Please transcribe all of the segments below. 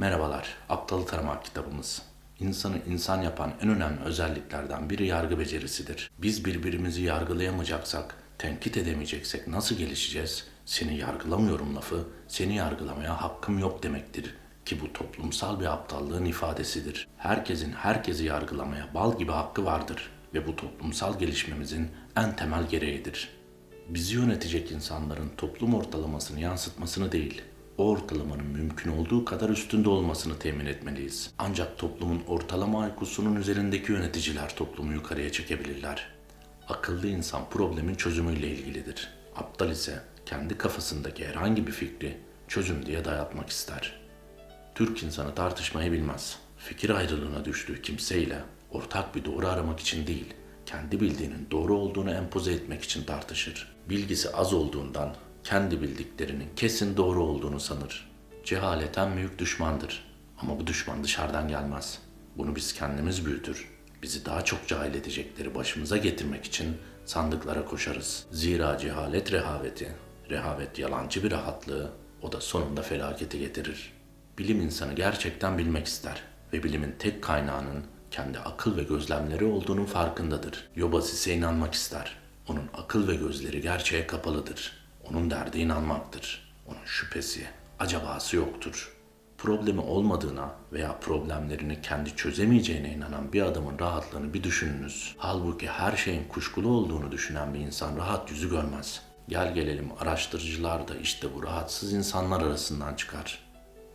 Merhabalar, Aptalı Taramak kitabımız. İnsanı insan yapan en önemli özelliklerden biri yargı becerisidir. Biz birbirimizi yargılayamayacaksak, tenkit edemeyeceksek nasıl gelişeceğiz? Seni yargılamıyorum lafı, seni yargılamaya hakkım yok demektir. Ki bu toplumsal bir aptallığın ifadesidir. Herkesin herkesi yargılamaya bal gibi hakkı vardır ve bu toplumsal gelişmemizin en temel gereğidir. Bizi yönetecek insanların toplum ortalamasını yansıtmasını değil, o ortalamanın mümkün olduğu kadar üstünde olmasını temin etmeliyiz. Ancak toplumun ortalama IQ'sunun üzerindeki yöneticiler toplumu yukarıya çekebilirler. Akıllı insan problemin çözümüyle ilgilidir. Aptal ise kendi kafasındaki herhangi bir fikri çözüm diye dayatmak ister. Türk insanı tartışmayı bilmez. Fikir ayrılığına düştüğü kimseyle ortak bir doğru aramak için değil, kendi bildiğinin doğru olduğunu empoze etmek için tartışır. Bilgisi az olduğundan kendi bildiklerinin kesin doğru olduğunu sanır. Cehalet en büyük düşmandır. Ama bu düşman dışarıdan gelmez. Bunu biz kendimiz büyütür. Bizi daha çok cahil edecekleri başımıza getirmek için sandıklara koşarız. Zira cehalet rehaveti, rehavet yalancı bir rahatlığı, o da sonunda felaketi getirir. Bilim insanı gerçekten bilmek ister ve bilimin tek kaynağının kendi akıl ve gözlemleri olduğunun farkındadır. Yobaz ise inanmak ister. Onun akıl ve gözleri gerçeğe kapalıdır. Onun derdi inanmaktır. Onun şüphesi, acabası yoktur. Problemi olmadığına veya problemlerini kendi çözemeyeceğine inanan bir adamın rahatlığını bir düşününüz. Halbuki her şeyin kuşkulu olduğunu düşünen bir insan rahat yüzü görmez. Gel gelelim araştırıcılar da işte bu rahatsız insanlar arasından çıkar.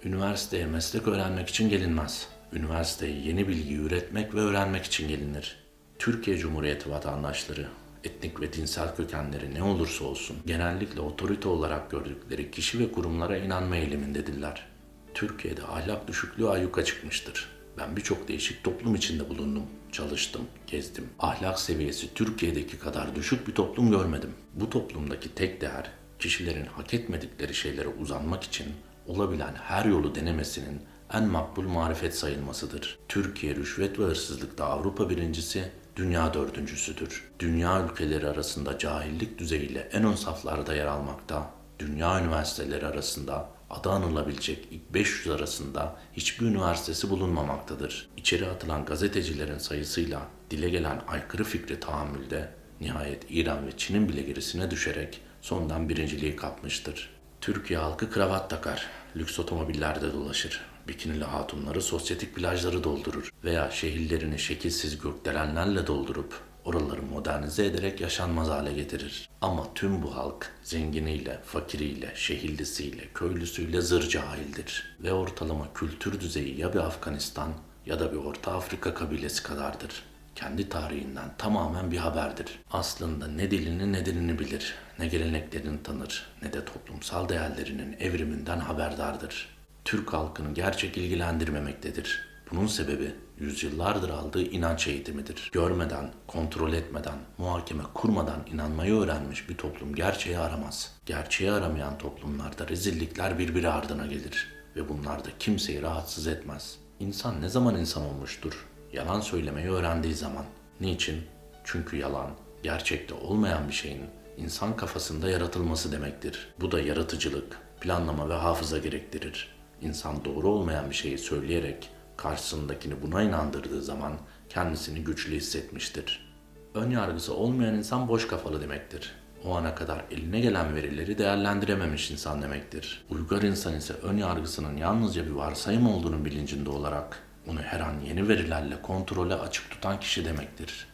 Üniversiteye meslek öğrenmek için gelinmez. Üniversiteye yeni bilgi üretmek ve öğrenmek için gelinir. Türkiye Cumhuriyeti vatandaşları, etnik ve dinsel kökenleri ne olursa olsun genellikle otorite olarak gördükleri kişi ve kurumlara inanma eğilimindedirler. Türkiye'de ahlak düşüklüğü ayyuka çıkmıştır. Ben birçok değişik toplum içinde bulundum, çalıştım, gezdim. Ahlak seviyesi Türkiye'deki kadar düşük bir toplum görmedim. Bu toplumdaki tek değer kişilerin hak etmedikleri şeylere uzanmak için olabilen her yolu denemesinin en makbul marifet sayılmasıdır. Türkiye rüşvet ve hırsızlıkta Avrupa birincisi, dünya dördüncüsüdür. Dünya ülkeleri arasında cahillik düzeyiyle en ön saflarda yer almakta, dünya üniversiteleri arasında adı anılabilecek ilk 500 arasında hiçbir üniversitesi bulunmamaktadır. İçeri atılan gazetecilerin sayısıyla dile gelen aykırı fikri tahammülde nihayet İran ve Çin'in bile gerisine düşerek sondan birinciliği kapmıştır. Türkiye halkı kravat takar, lüks otomobillerde dolaşır, bikinili hatunları sosyetik plajları doldurur veya şehirlerini şekilsiz gökdelenlerle doldurup oraları modernize ederek yaşanmaz hale getirir. Ama tüm bu halk zenginiyle, fakiriyle, şehirlisiyle, köylüsüyle zır cahildir ve ortalama kültür düzeyi ya bir Afganistan ya da bir Orta Afrika kabilesi kadardır kendi tarihinden tamamen bir haberdir. Aslında ne dilini ne dilini bilir, ne geleneklerini tanır, ne de toplumsal değerlerinin evriminden haberdardır. Türk halkını gerçek ilgilendirmemektedir. Bunun sebebi yüzyıllardır aldığı inanç eğitimidir. Görmeden, kontrol etmeden, muhakeme kurmadan inanmayı öğrenmiş bir toplum gerçeği aramaz. Gerçeği aramayan toplumlarda rezillikler birbiri ardına gelir ve bunlar da kimseyi rahatsız etmez. İnsan ne zaman insan olmuştur? Yalan söylemeyi öğrendiği zaman. Niçin? Çünkü yalan, gerçekte olmayan bir şeyin insan kafasında yaratılması demektir. Bu da yaratıcılık, planlama ve hafıza gerektirir. İnsan doğru olmayan bir şeyi söyleyerek karşısındakini buna inandırdığı zaman kendisini güçlü hissetmiştir. Ön yargısı olmayan insan boş kafalı demektir. O ana kadar eline gelen verileri değerlendirememiş insan demektir. Uygar insan ise ön yargısının yalnızca bir varsayım olduğunun bilincinde olarak onu her an yeni verilerle kontrole açık tutan kişi demektir.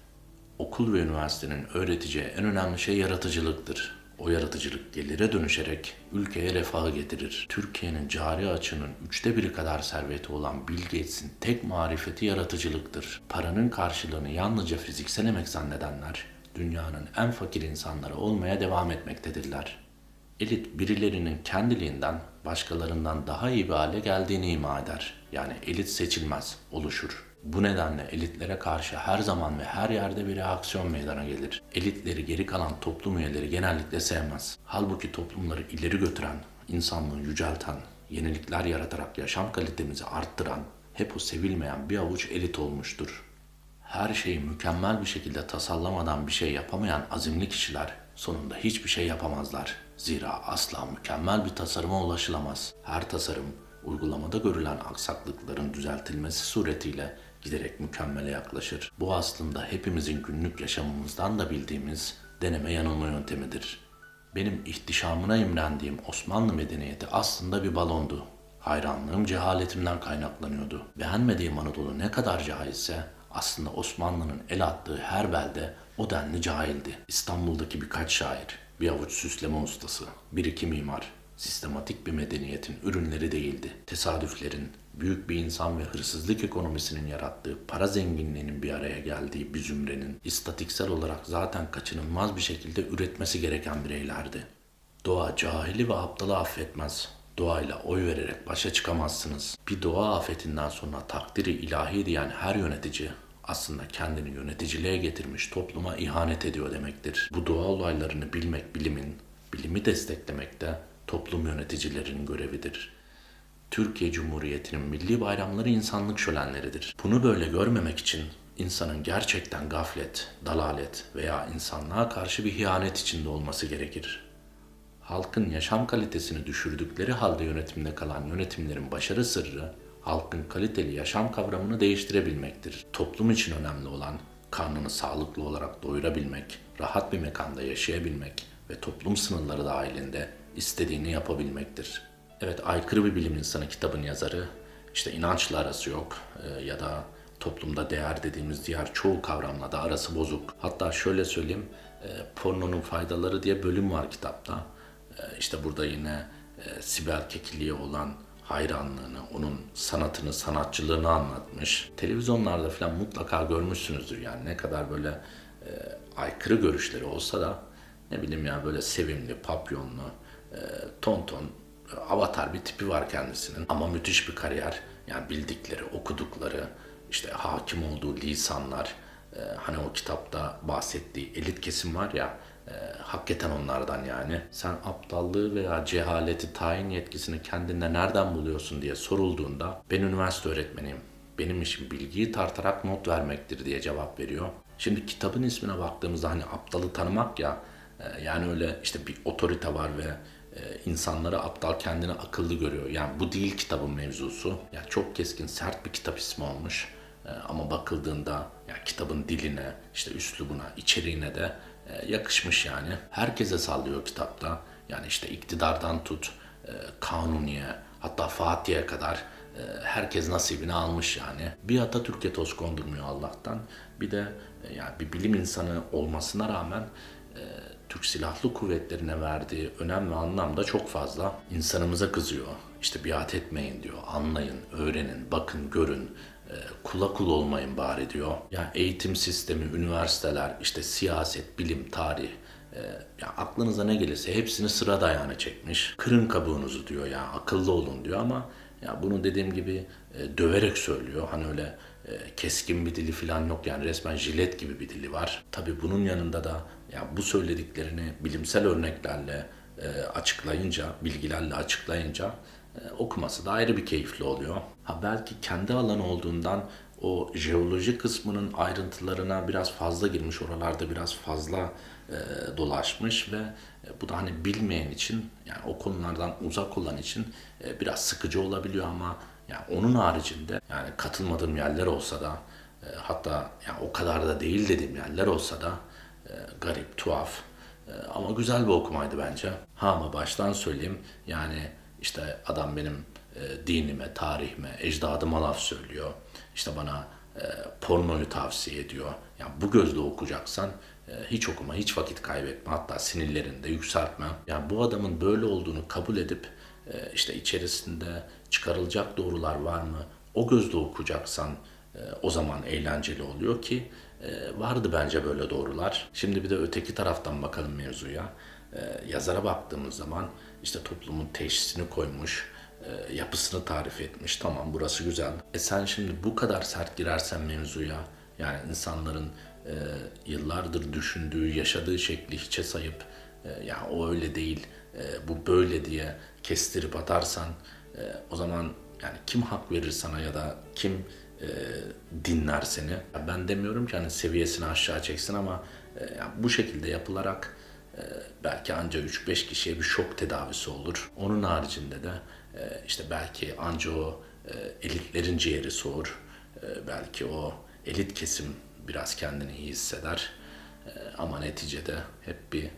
Okul ve üniversitenin öğreteceği en önemli şey yaratıcılıktır. O yaratıcılık gelire dönüşerek ülkeye refahı getirir. Türkiye'nin cari açının üçte biri kadar serveti olan Bill Gates'in tek marifeti yaratıcılıktır. Paranın karşılığını yalnızca fiziksel emek zannedenler, dünyanın en fakir insanları olmaya devam etmektedirler. Elit birilerinin kendiliğinden başkalarından daha iyi bir hale geldiğini ima eder. Yani elit seçilmez, oluşur. Bu nedenle elitlere karşı her zaman ve her yerde bir reaksiyon meydana gelir. Elitleri geri kalan toplum üyeleri genellikle sevmez. Halbuki toplumları ileri götüren, insanlığı yücelten, yenilikler yaratarak yaşam kalitemizi arttıran, hep o sevilmeyen bir avuç elit olmuştur. Her şeyi mükemmel bir şekilde tasarlamadan bir şey yapamayan azimli kişiler sonunda hiçbir şey yapamazlar. Zira asla mükemmel bir tasarıma ulaşılamaz. Her tasarım uygulamada görülen aksaklıkların düzeltilmesi suretiyle giderek mükemmele yaklaşır. Bu aslında hepimizin günlük yaşamımızdan da bildiğimiz deneme yanılma yöntemidir. Benim ihtişamına imrendiğim Osmanlı medeniyeti aslında bir balondu. Hayranlığım cehaletimden kaynaklanıyordu. Beğenmediğim Anadolu ne kadar cahilse aslında Osmanlı'nın el attığı her belde o denli cahildi. İstanbul'daki birkaç şair, bir avuç süsleme ustası, bir iki mimar, sistematik bir medeniyetin ürünleri değildi. Tesadüflerin, büyük bir insan ve hırsızlık ekonomisinin yarattığı para zenginliğinin bir araya geldiği bir zümrenin istatiksel olarak zaten kaçınılmaz bir şekilde üretmesi gereken bireylerdi. Doğa cahili ve aptalı affetmez. Doğayla oy vererek başa çıkamazsınız. Bir doğa afetinden sonra takdiri ilahi diyen her yönetici aslında kendini yöneticiliğe getirmiş topluma ihanet ediyor demektir. Bu doğa olaylarını bilmek bilimin, bilimi desteklemek de toplum yöneticilerinin görevidir. Türkiye Cumhuriyeti'nin milli bayramları insanlık şölenleridir. Bunu böyle görmemek için insanın gerçekten gaflet, dalalet veya insanlığa karşı bir ihanet içinde olması gerekir. Halkın yaşam kalitesini düşürdükleri halde yönetimde kalan yönetimlerin başarı sırrı, halkın kaliteli yaşam kavramını değiştirebilmektir. Toplum için önemli olan karnını sağlıklı olarak doyurabilmek, rahat bir mekanda yaşayabilmek ve toplum sınırları dahilinde istediğini yapabilmektir. Evet, aykırı bir bilim insanı kitabın yazarı, işte inançla arası yok e, ya da toplumda değer dediğimiz diğer çoğu kavramla da arası bozuk. Hatta şöyle söyleyeyim, e, pornonun faydaları diye bölüm var kitapta. E, işte burada yine e, Sibel Kekilli'ye olan hayranlığını, onun sanatını, sanatçılığını anlatmış. Televizyonlarda falan mutlaka görmüşsünüzdür yani ne kadar böyle e, aykırı görüşleri olsa da ne bileyim ya böyle sevimli, papyonlu, e, ton ton e, avatar bir tipi var kendisinin. Ama müthiş bir kariyer. Yani bildikleri, okudukları, işte hakim olduğu lisanlar, e, hani o kitapta bahsettiği elit kesim var ya, e, hakikaten onlardan yani. Sen aptallığı veya cehaleti, tayin yetkisini kendinde nereden buluyorsun diye sorulduğunda ben üniversite öğretmeniyim. Benim işim bilgiyi tartarak not vermektir diye cevap veriyor. Şimdi kitabın ismine baktığımızda hani aptalı tanımak ya, yani öyle işte bir otorite var ve e, insanları aptal kendini akıllı görüyor. Yani bu değil kitabın mevzusu. Yani çok keskin sert bir kitap ismi olmuş. E, ama bakıldığında ya kitabın diline, işte üslubuna, içeriğine de e, yakışmış yani. Herkese sallıyor kitapta. Yani işte iktidardan tut, e, kanuniye, hatta Fatih'e kadar herkes nasibini almış yani. Bir Atatürk'e toz kondurmuyor Allah'tan. Bir de yani bir bilim insanı olmasına rağmen Türk Silahlı Kuvvetlerine verdiği önem ve anlam da çok fazla. İnsanımıza kızıyor. İşte biat etmeyin diyor. Anlayın, öğrenin, bakın, görün. E, kula kul olmayın bari diyor. Yani eğitim sistemi, üniversiteler, işte siyaset, bilim, tarih, e, ya aklınıza ne gelirse hepsini sıra dayağına çekmiş. Kırın kabuğunuzu diyor ya akıllı olun diyor ama ya bunu dediğim gibi e, döverek söylüyor. Hani öyle keskin bir dili falan yok yani resmen jilet gibi bir dili var. Tabii bunun yanında da ya bu söylediklerini bilimsel örneklerle e, açıklayınca, bilgilerle açıklayınca e, okuması da ayrı bir keyifli oluyor. Ha belki kendi alanı olduğundan o jeoloji kısmının ayrıntılarına biraz fazla girmiş, oralarda biraz fazla e, dolaşmış ve e, bu da hani bilmeyen için yani o konulardan uzak olan için e, biraz sıkıcı olabiliyor ama yani onun haricinde yani katılmadığım yerler olsa da e, hatta yani o kadar da değil dediğim yerler olsa da e, garip, tuhaf e, ama güzel bir okumaydı bence. Ha ama baştan söyleyeyim yani işte adam benim e, dinime, tarihime, ecdadıma laf söylüyor. İşte bana e, pornoyu tavsiye ediyor. Yani bu gözle okuyacaksan e, hiç okuma, hiç vakit kaybetme. Hatta sinirlerini de yükseltme. Yani bu adamın böyle olduğunu kabul edip işte içerisinde çıkarılacak doğrular var mı? O gözle okuyacaksan e, o zaman eğlenceli oluyor ki e, vardı bence böyle doğrular. Şimdi bir de öteki taraftan bakalım mevzuya. E, yazara baktığımız zaman işte toplumun teşhisini koymuş, yapısını tarif etmiş. Tamam burası güzel. E sen şimdi bu kadar sert girersen mevzuya yani insanların yıllardır düşündüğü, yaşadığı şekli hiçe sayıp e, ya o öyle değil, e, bu böyle diye kestirip atarsan e, o zaman yani kim hak verir sana ya da kim dinler seni? Ben demiyorum ki hani seviyesini aşağı çeksin ama bu şekilde yapılarak belki anca 3-5 kişiye bir şok tedavisi olur. Onun haricinde de işte belki anca o elitlerin ciğeri soğur. Belki o elit kesim biraz kendini iyi hisseder. Ama neticede hep bir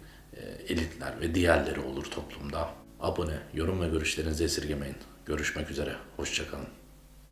elitler ve diğerleri olur toplumda. Abone, yorum ve görüşlerinizi esirgemeyin. Görüşmek üzere. Hoşçakalın.